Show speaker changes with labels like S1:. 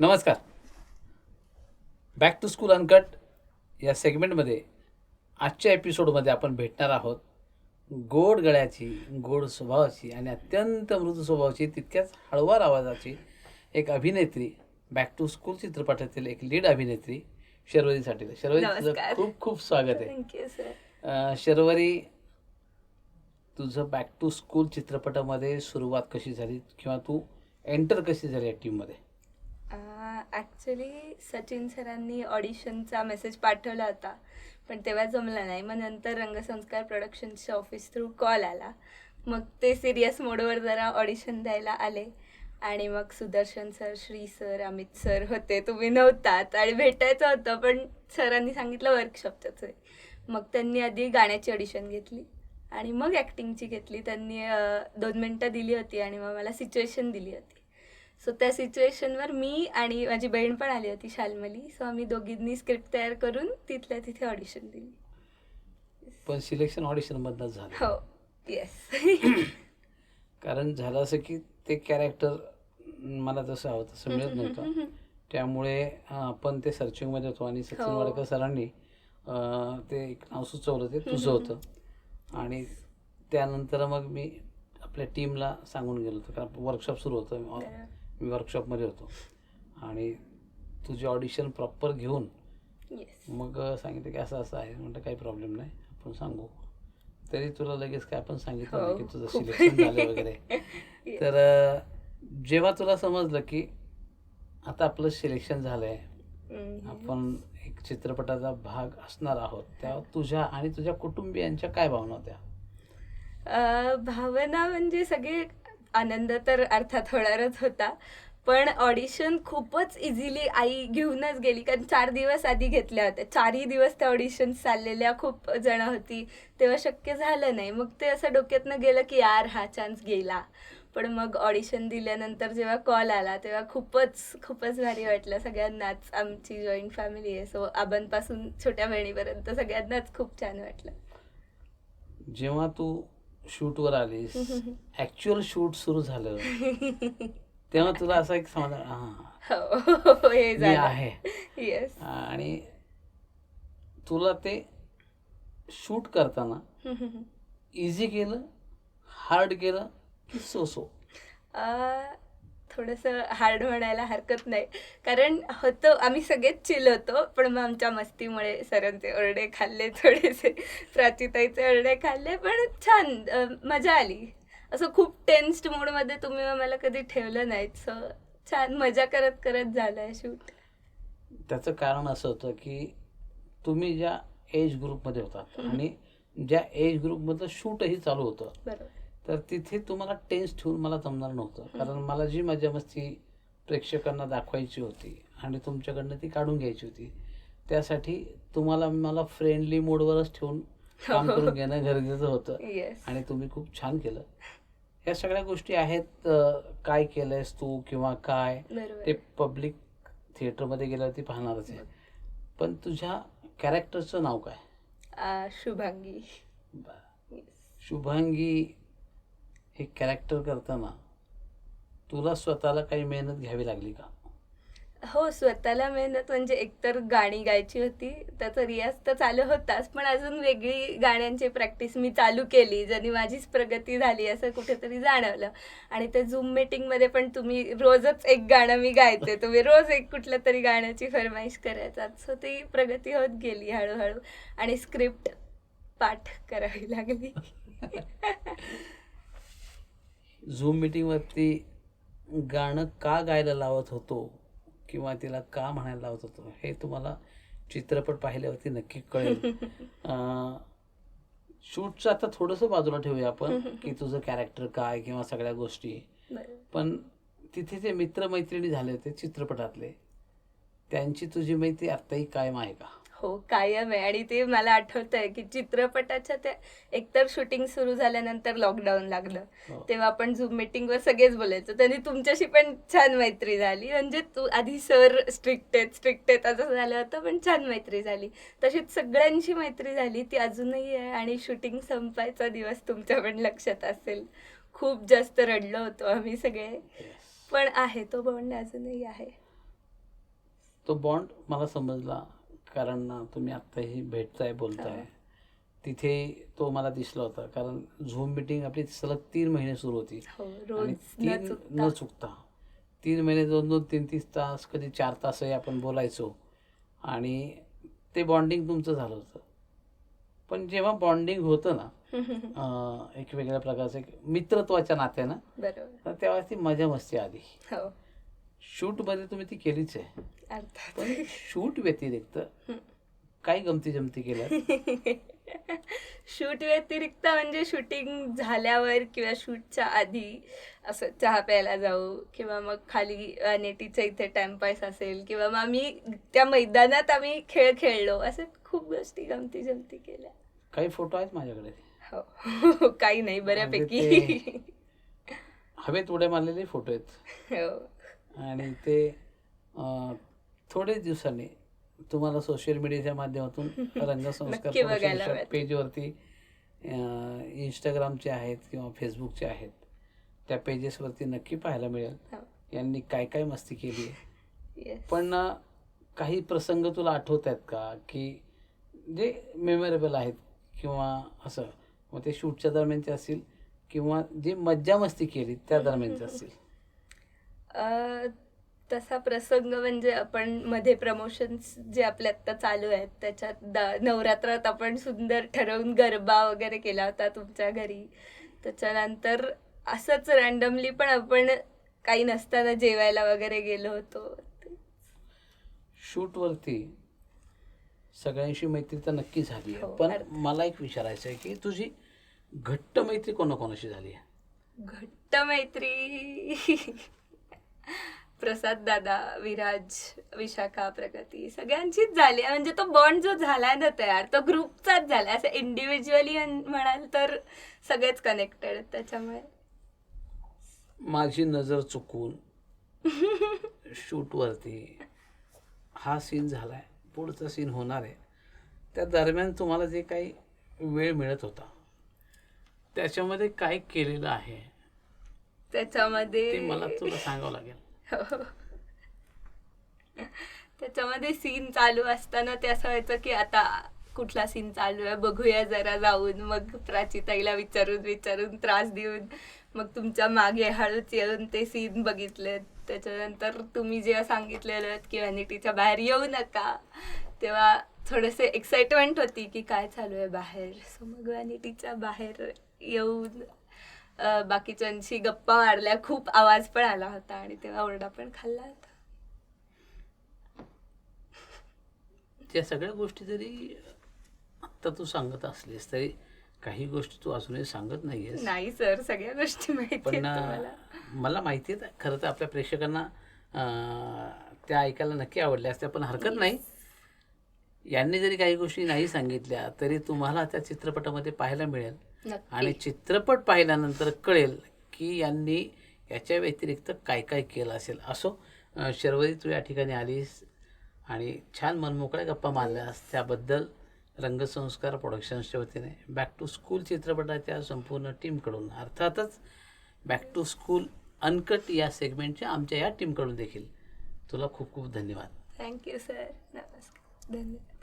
S1: नमस्कार. Back to school uncut या सेगमेंटमध्ये आजच्या एपिसोडमध्ये आपण भेटणार आहोत गोड गळ्याची गोड स्वभावाची आणि अत्यंत मृदू स्वभावाची तितक्याच हळवार आवाजाची एक अभिनेत्री बॅक टू स्कूल चित्रपटातील एक लीड अभिनेत्री शर्वरी साठील. शर्वरी तुझं
S2: नमस्कार.
S1: खूप खूप स्वागत आहे.
S2: थँक्यू सर
S1: अं, शर्वरी तुझं बॅक टू स्कूल चित्रपटामध्ये सुरुवात कशी झाली किंवा तू एंटर कशी झाली या टीममध्ये
S2: ॲक्च्युली सचिन सरांनी ऑडिशनचा मेसेज पाठवला होता पण तेव्हा जमला नाही. मग नंतर रंगसंस्कार प्रोडक्शनच्या ऑफिस थ्रू कॉल आला. मग ते सिरियस मोडवर जरा ऑडिशन द्यायला आले. आणि मग Sudarshan sir Shri sir Amit sir होते. तुम्ही नव्हतात. आणि भेटायचं होतं पण सरांनी सांगितलं वर्कशॉपचंच आहे. मग त्यांनी आधी गाण्याची ऑडिशन घेतली. आणि मग ॲक्टिंगची घेतली. त्यांनी दोन मिनटं दिली होती आणि मग मला सिच्युएशन दिली होती. सो त्या सिच्युएशनवर मी आणि माझी बहीण पण आली होती शालमली. सो आम्ही दोघींनी स्क्रिप्ट तयार करून तिथल्या तिथे ऑडिशन दिली.
S1: पण सिलेक्शन ऑडिशनमधनंच झालं.
S2: हो. येस
S1: कारण झालं असं की ते कॅरेक्टर मला जसं हवं तसं मिळत नव्हतं. त्यामुळे आपण ते सर्चिंगमध्ये होतो आणि सचिन
S2: हो.
S1: वाडकर सरांनी ते एक नाव सुचवलं ते तुझं होतं. आणि त्यानंतर मग मी आपल्या टीमला सांगून गेलो होतो. कारण वर्कशॉप सुरू होतं. मी वर्कशॉपमध्ये होतो. आणि तुझी ऑडिशन प्रॉपर घेऊन
S2: येस
S1: मग सांगितलं की असं असं आहे. म्हटलं काही प्रॉब्लेम नाही. आपण सांगू. तरी तुला लगेच काय आपण सांगितलं नाही
S2: हो,
S1: की तुझं. सिलेक्शन झालं वगैरे. तर जेव्हा तुला समजलं की आता आपलं सिलेक्शन झालंय आपण एक चित्रपटाचा भाग असणार आहोत तेव्हा तुझ्या आणि तुझ्या कुटुंबियांच्या काय भावना होत्या?
S2: भावना म्हणजे सगळे आनंद तर अर्थात होणारच होता. पण ऑडिशन खूपच इझिली आई घेऊनच गेली. कारण चार दिवस आधी घेतल्या होत्या. चारही दिवस त्या ऑडिशन चाललेल्या खूप जण होती. तेव्हा शक्य झालं नाही. मग ते असं डोक्यातनं गेलं की यार हा चान्स गेला. पण मग ऑडिशन दिल्यानंतर जेव्हा कॉल आला तेव्हा खूपच खूपच भारी वाटलं. सगळ्यांनाच आमची जॉईंट फॅमिली आहे. सो आबांपासून छोट्या बहिणीपर्यंत सगळ्यांनाच खूप छान वाटलं.
S1: जेव्हा तू शूटवर आलीस ऍक्च्युअल शूट सुरू झालं तेव्हा तुला असं एक समाधान हा.
S2: हो हे झालं.
S1: आहे. आणि तुला ते शूट करताना इझी केलं हार्ड केलं की सो सो
S2: थोडंसं हार्ड म्हणायला हरकत नाही. कारण होतं आम्ही सगळेच चिल होतो पण मग आमच्या मस्तीमुळे सरांचे ओरडे खाल्ले थोडेसे प्राचीताईचे ओरडे खाल्ले पण छान मजा आली. असं खूप टेन्स्ड मोडमध्ये तुम्ही मला कधी ठेवलं नाहीत. सो छान मजा करत करत झालं शूट
S1: त्याचं कारण असं होतं की तुम्ही ज्या एज ग्रुपमध्ये होतात आणि ज्या एज ग्रुपमधलं शूटही चालू होतं.
S2: बरोबर.
S1: तर तिथे तुम्हाला टेन्स ठेवून मला जमणार नव्हतं. कारण मला जी मजा मस्ती प्रेक्षकांना दाखवायची होती आणि तुमच्याकडनं ती काढून घ्यायची होती त्यासाठी तुम्हाला मला फ्रेंडली मोडवरच ठेवून काम करून घेणं गरजेचं होतं. आणि तुम्ही खूप छान केलं. ह्या सगळ्या गोष्टी आहेत काय केलंयस तू किंवा काय? ते पब्लिक थिएटरमध्ये गेल्यावरती पाहणारच आहे. पण तुझ्या कॅरेक्टरचं नाव काय?
S2: शुभांगी.
S1: शुभांगी हे कॅरेक्टर करताना तुला स्वतःला काही मेहनत घ्यावी लागली का?
S2: हो स्वतःला मेहनत म्हणजे एकतर गाणी गायची होती त्याचा रियाज तर चालू होताच पण अजून वेगळी गाण्यांची प्रॅक्टिस मी चालू केली ज्याने माझीच प्रगती झाली असं कुठेतरी जाणवलं. आणि ते झूम मीटिंगमध्ये पण तुम्ही रोजच एक गाणं मी गायते तुम्ही रोज एक कुठल्या तरी गाण्याची फरमाईश करायचा. सो ती प्रगती होत गेली हळूहळू. आणि स्क्रिप्ट पाठ करावी लागली.
S1: झूम मीटिंगवरती गाणं का गायला लावत होतो किंवा तिला का म्हणायला लावत होतो हे तुम्हाला चित्रपट पाहिल्यावरती नक्की कळेल. शूटचं आता थोडंसं बाजूला ठेवूया आपण की तुझं कॅरेक्टर काय किंवा सगळ्या गोष्टी. पण तिथे जे मित्रमैत्रिणी झाले होते चित्रपटातले त्यांची तुझी मैत्री आत्ताही कायम आहे का?
S2: हो कायम आहे. आणि ते मला आठवत आहे की चित्रपटाच्या त्या एकतर शूटिंग सुरू झाल्यानंतर लॉकडाऊन लागलं.
S1: हो.
S2: तेव्हा आपण झूम मीटिंगवर सगळेच बोलायचो. त्यांनी तुमच्याशी पण छान मैत्री झाली. म्हणजे तू आधी सर स्ट्रिक्ट आहेत स्ट्रिक्ट आहेत असं झालं होतं पण छान मैत्री झाली. तशीच सगळ्यांची मैत्री झाली. ती अजूनही आहे आणि शूटिंग संपायचा दिवस तुमच्या पण लक्षात असेल. खूप जास्त रडलो होतो आम्ही सगळे. पण आहे तो बॉन्ड अजूनही आहे.
S1: तो बॉन्ड मला समजला. कारण ना तुम्ही आत्ताही भेटताय बोलताय.
S2: हो.
S1: तिथे तो मला दिसला होता. कारण झूम मिटिंग आपली सलग तीन महिने सुरू होती.
S2: हो
S1: आणि तीन
S2: न
S1: न
S2: चुकता.
S1: तीन महिने दोन दोन तीन तीन तास कधी चार तासही आपण बोलायचो. आणि ते बॉन्डिंग तुमचं झालं होतं. पण जेव्हा बॉन्डिंग होतं ना एक वेगळ्या प्रकारचं एक मित्रत्वाच्या नात्यानं तर तेव्हा ती मजा मस्ती आली.
S2: हो.
S1: शूटमध्ये तुम्ही ती केलीच आहे.
S2: अर्थात.
S1: पण शूट व्यतिरिक्त काय गमती जमती केल्या
S2: शूट व्यतिरिक्त म्हणजे शूटिंग झाल्यावर किंवा शूटच्या आधी असं चहा प्यायला जाऊ किंवा मग खाली नेटीच्या इथे टाइमपास असेल किंवा मग आम्ही त्या मैदानात आम्ही खेळ खेळलो असं खूप गोष्टी गमती जमती केल्या.
S1: काही फोटो आहेत माझ्याकडे?
S2: हो काही नाही बऱ्यापैकी.
S1: हवेत उड्या मारलेले फोटो आहेत.
S2: हो.
S1: आणि ते थोडेच दिवसांनी तुम्हाला सोशल मीडियाच्या माध्यमातून रंगसंस्कार. पेजवरती इंस्टाग्रामचे आहेत किंवा फेसबुकचे आहेत त्या पेजेसवरती नक्की पाहायला मिळेल
S2: हो.
S1: यांनी काय काय मस्ती केली आहे
S2: Yes.
S1: पण काही प्रसंग तुला आठवत आहेत का की जे मेमोरेबल आहेत किंवा असं मग ते शूटच्या दरम्यानचे असतील किंवा जे मज्जा मस्ती केली त्या दरम्यानचे असतील
S2: तसा प्रसंग म्हणजे आपण मध्ये प्रमोशन्स जे आपले आत्ता चालू आहेत त्याच्यात द- नवरात्रात आपण सुंदर ठरवून गरबा वगैरे केला होता तुमच्या घरी. त्याच्यानंतर असंच रँडमली पण आपण काही नसताना जेवायला वगैरे गेलो होतो.
S1: शूटवरती सगळ्यांशी मैत्री तर नक्की झाली आहे.
S2: हो,
S1: पण. मला एक विचारायचं आहे की तुझी घट्ट मैत्री कोणाकोणाशी झाली आहे?
S2: घट्ट मैत्री? प्रसाद दादा विराज विशाखा प्रगती सगळ्यांचीच झाली. म्हणजे तो बॉन्ड जो झालाय ना तयार तो ग्रुपचाच झालाय. असं इंडिव्हिज्युअली म्हणाल तर सगळेच कनेक्टेड त्याच्यामुळे.
S1: माझी नजर चुकून शूटवरती हा सीन झालाय. पुढचा सीन होणार आहे. त्या दरम्यान तुम्हाला जे काही वेळ मिळत होता त्याच्यामध्ये काय केलेलं आहे?
S2: त्याच्यामध्ये
S1: मला तुला सांगावं लागेल.
S2: त्याच्यामध्ये सीन चालू असताना ते असं व्हायचं की आता कुठला सीन चालू आहे? बघूया जरा जाऊन. मग प्राचीताईला विचारून विचारून त्रास देऊन मग तुमच्या मागे हळूच येऊन ते सीन बघितले. त्याच्यानंतर तुम्ही जेव्हा सांगितलेलं की व्हॅनिटीच्या बाहेर येऊ नका तेव्हा थोडेसे एक्साइटमेंट होती की काय चालू आहे बाहेर? सो मग व्हॅनिटीच्या बाहेर येऊन बाकीच्यांशी गप्पा मारल्या खूप आवाज पण आला होता आणि तेव्हा ओरडा पण खाल्ला होता.
S1: त्या सगळ्या गोष्टी जरी आत्ता तू सांगत असलीस तरी काही गोष्टी तू अजूनही सांगत नाहीयेस.
S2: नाही सर सगळ्या गोष्टी माहिती
S1: पण मला माहिती आहे खरं तर आपल्या प्रेक्षकांना अं, त्या ऐकायला नक्की आवडल्या असत्या पण हरकत नाही. यांनी जरी काही गोष्टी नाही सांगितल्या तरी तुम्हाला त्या चित्रपटामध्ये पाहायला मिळेल. आणि चित्रपट पाहिल्यानंतर कळेल की यांनी याच्या व्यतिरिक्त काय काय केलं असेल. असो शर्वरी तू या ठिकाणी आलीस आणि छान मनमोकळ्या गप्पा मारल्यास त्याबद्दल रंगसंस्कार प्रोडक्शन्सच्या वतीने बॅक टू स्कूल चित्रपटाच्या संपूर्ण टीमकडून अर्थातच बॅक टू स्कूल अनकट या सेगमेंटच्या आमच्या या टीमकडून देखील. तुला खूप खूप धन्यवाद.
S2: थँक्यू सर नमस्कार. धन्यवाद.